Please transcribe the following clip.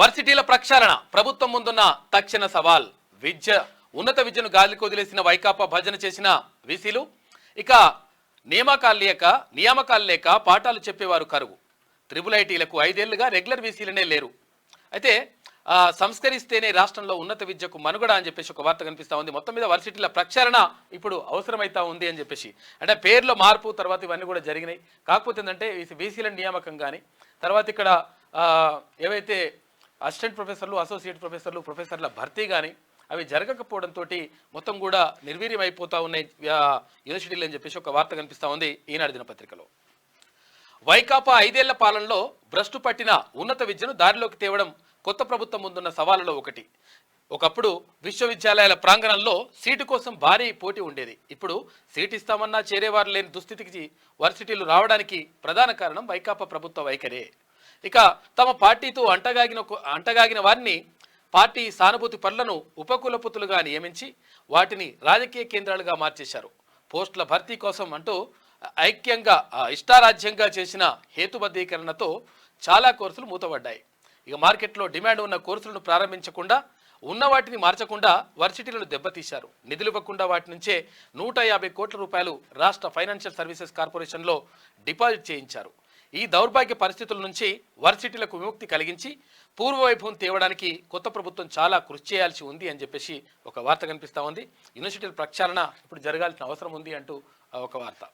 వర్సిటీల ప్రక్షాళన ప్రభుత్వం ముందున్న తక్షణ సవాల్. విద్య ఉన్నత విద్యను గాలికి వదిలేసిన వైకాపా భజన చేసిన వీసీలు. ఇక నియామకాలు లేక నియామకాలు లేక పాఠాలు చెప్పేవారు కరువు. త్రిబుల్ ఐటీలకు ఐదేళ్ళుగా రెగ్యులర్ వీసీలనే లేరు. అయితే సంస్కరిస్తేనే రాష్ట్రంలో ఉన్నత విద్యకు మనుగడ అని చెప్పేసి ఒక వార్త కనిపిస్తూ ఉంది. మొత్తం మీద వర్సిటీల ప్రక్షాళన ఇప్పుడు అవసరమైతా ఉంది అని చెప్పేసి. అంటే పేర్లో మార్పు తర్వాత ఇవన్నీ కూడా జరిగినాయి. కాకపోతే ఏంటంటే బీసీల నియామకం కానీ తర్వాత ఇక్కడ ఏవైతే అసిస్టెంట్ ప్రొఫెసర్లు అసోసియేట్ ప్రొఫెసర్లు ప్రొఫెసర్ల భర్తీ కానీ అవి జరగకపోవడంతో మొత్తం కూడా నిర్వీర్యం అయిపోతూ ఉన్నాయి యూనివర్సిటీలు అని చెప్పేసి ఒక వార్త కనిపిస్తూ ఉంది ఈనాడు దినపత్రికలో. వైకాపా ఐదేళ్ళ పాలనలో భ్రష్టు పట్టిన ఉన్నత విద్యను దారిలోకి తేవడం కొత్త ప్రభుత్వం ముందున్న సవాళ్ళలో ఒకటి. ఒకప్పుడు విశ్వవిద్యాలయాల ప్రాంగణంలో సీటు కోసం భారీ పోటీ ఉండేది. ఇప్పుడు సీటు ఇస్తామన్నా చేరేవారు లేని దుస్థితికి వర్సిటీలు రావడానికి ప్రధాన కారణం వైకాపా ప్రభుత్వ వైఖరే. ఇక తమ పార్టీతో అంటగాగిన అంటగాగిన వారిని పార్టీ సానుభూతి పనులను ఉపకులపతులుగా నియమించి వాటిని రాజకీయ కేంద్రాలుగా మార్చేశారు. పోస్టుల భర్తీ కోసం అంటూ ఐక్యంగా ఇష్టారాజ్యంగా చేసిన హేతుబద్ధీకరణతో చాలా కోర్సులు మూతపడ్డాయి. ఇక మార్కెట్లో డిమాండ్ ఉన్న కోర్సులను ప్రారంభించకుండా ఉన్న వాటిని మార్చకుండా వర్సిటీలను దెబ్బతీశారు. నిధులు ఇవ్వకుండా వాటి నుంచే నూట యాభై కోట్ల రూపాయలు రాష్ట్ర ఫైనాన్షియల్ సర్వీసెస్ కార్పొరేషన్లో డిపాజిట్ చేయించారు. ఈ దౌర్భాగ్య పరిస్థితుల నుంచి వర్సిటీలకు విముక్తి కలిగించి పూర్వవైభవం తేవడానికి కొత్త ప్రభుత్వం చాలా కృషి చేయాల్సి ఉంది అని చెప్పేసి ఒక వార్త కనిపిస్తూ ఉంది. యూనివర్సిటీల ప్రక్షాళన ఇప్పుడు జరగాల్సిన అవసరం ఉంది అంటూ ఆ, ఒక వార్త.